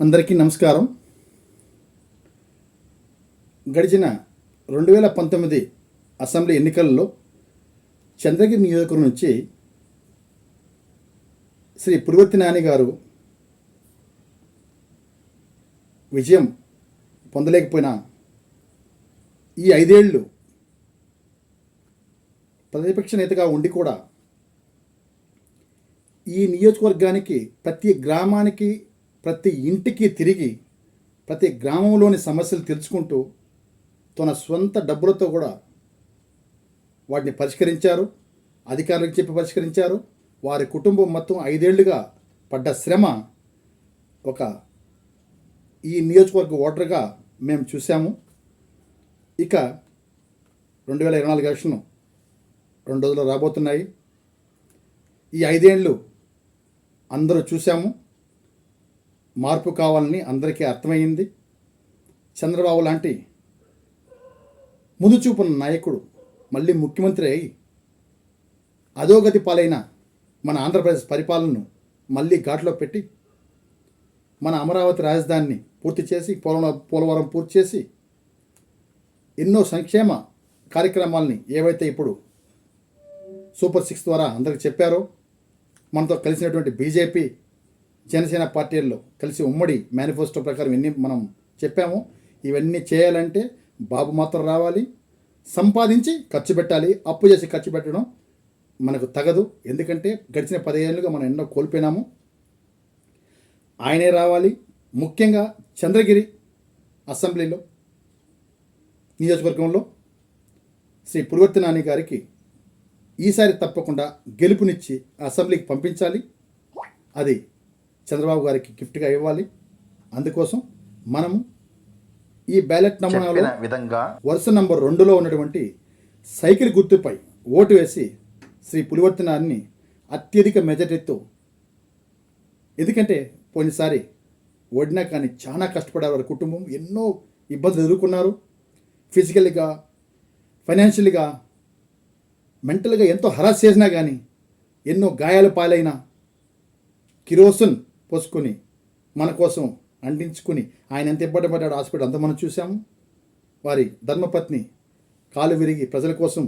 అందరికీ నమస్కారం. గడిచిన రెండు వేల పంతొమ్మిది అసెంబ్లీ ఎన్నికల్లో చంద్రగిరి నియోజకవర్గం నుంచి శ్రీ పురివర్తి నాని గారు విజయం పొందలేకపోయినా ఈ ఐదేళ్ళు ప్రతిపక్ష నేతగా ఉండి కూడా ఈ నియోజకవర్గానికి ప్రతి గ్రామానికి ప్రతి ఇంటికి తిరిగి ప్రతి గ్రామంలోని సమస్యలు తెలుసుకుంటూ తన సొంత డబ్బులతో కూడా వాటిని పరిష్కరించారు అధికారులకు చెప్పి పరిష్కరించారు. వారి కుటుంబం మొత్తం ఐదేళ్ళుగా పడ్డ శ్రమ ఒక ఈ నియోజకవర్గ ఓటర్గా మేము చూసాము ఇక రెండు వేల ఇరవై నాలుగు ఎలక్షన్ రెండు రోజులు రాబోతున్నాయి. ఈ ఐదేళ్ళు అందరూ చూసాము మార్పు కావాలని అందరికీ అర్థమైంది. చంద్రబాబు లాంటి ముందు చూపున్న నాయకుడు మళ్ళీ ముఖ్యమంత్రి అయి అధోగతి పాలైన మన ఆంధ్రప్రదేశ్ పరిపాలనను మళ్ళీ ఘాట్లో పెట్టి మన అమరావతి రాజధానిని పూర్తి చేసి పోలవరం పోలవరం పూర్తి చేసి ఎన్నో సంక్షేమ కార్యక్రమాలని ఏవైతే ఇప్పుడు సూపర్ సిక్స్ ద్వారా అందరికి చెప్పారో మనతో కలిసినటువంటి బీజేపీ జనసేన పార్టీల్లో కలిసి ఉమ్మడి మేనిఫెస్టో ప్రకారం ఎన్ని మనం చెప్పామో. ఇవన్నీ చేయాలంటే బాబు మాత్రం రావాలి. సంపాదించి ఖర్చు పెట్టాలి. అప్పు చేసి ఖర్చు పెట్టడం మనకు తగదు. ఎందుకంటే గడిచిన పదిహేనులుగా మనం ఎన్నో కోల్పోయినాము. ఆయనే రావాలి. ముఖ్యంగా చంద్రగిరి అసెంబ్లీలో నియోజకవర్గంలో శ్రీ పురువర్తి నాని గారికి ఈసారి తప్పకుండా గెలుపునిచ్చి అసెంబ్లీకి పంపించాలి. అది చంద్రబాబు గారికి గిఫ్ట్గా ఇవ్వాలి. అందుకోసం మనము ఈ బ్యాలెట్ నమూనాలో విధంగా వరుస నంబర్ రెండులో ఉన్నటువంటి సైకిల్ గుర్తుపై ఓటు వేసి శ్రీ పులివర్తనాన్ని అత్యధిక మెజారిటీతో ఎందుకంటే పోయినసారి ఓడినా కానీ చాలా కష్టపడారు వారి కుటుంబం ఎన్నో ఇబ్బందులు ఎదుర్కొన్నారు. ఫిజికల్గా ఫైనాన్షియల్గా మెంటల్గా ఎంతో హరాస్ చేసినా కానీ ఎన్నో గాయాల పాలైన కిరోసిన్ పోసుకొని మన కోసం అంటించుకుని ఆయన ఎంత ఇబ్బంది పడ్డాడు హాస్పిటల్ అంత మనం చూసాము వారి ధర్మపత్ని కాలు విరిగి ప్రజల కోసం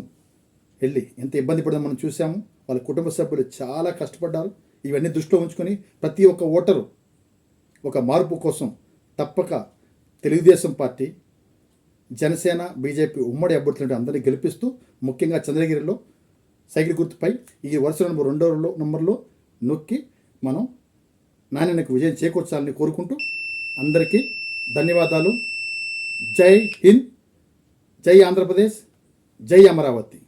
వెళ్ళి ఎంత ఇబ్బంది పడిందో మనం చూసాము వాళ్ళ కుటుంబ సభ్యులు చాలా కష్టపడ్డారు. ఇవన్నీ దృష్టిలో ఉంచుకొని ప్రతి ఒక్క ఓటరు ఒక మార్పు కోసం తప్పక తెలుగుదేశం పార్టీ జనసేన బీజేపీ ఉమ్మడి అభ్యర్థులంటే అందరినీ గెలిపిస్తూ ముఖ్యంగా చంద్రగిరిలో సైకిల్ గుర్తుపై ఈ వరుస నెంబర్ రెండో నంబర్లో నొక్కి మనం నాణ్యనకు విజయం చేకూర్చాలని కోరుకుంటూ అందరికీ ధన్యవాదాలు. జై హింద్. జై ఆంధ్రప్రదేశ్. జై అమరావతి.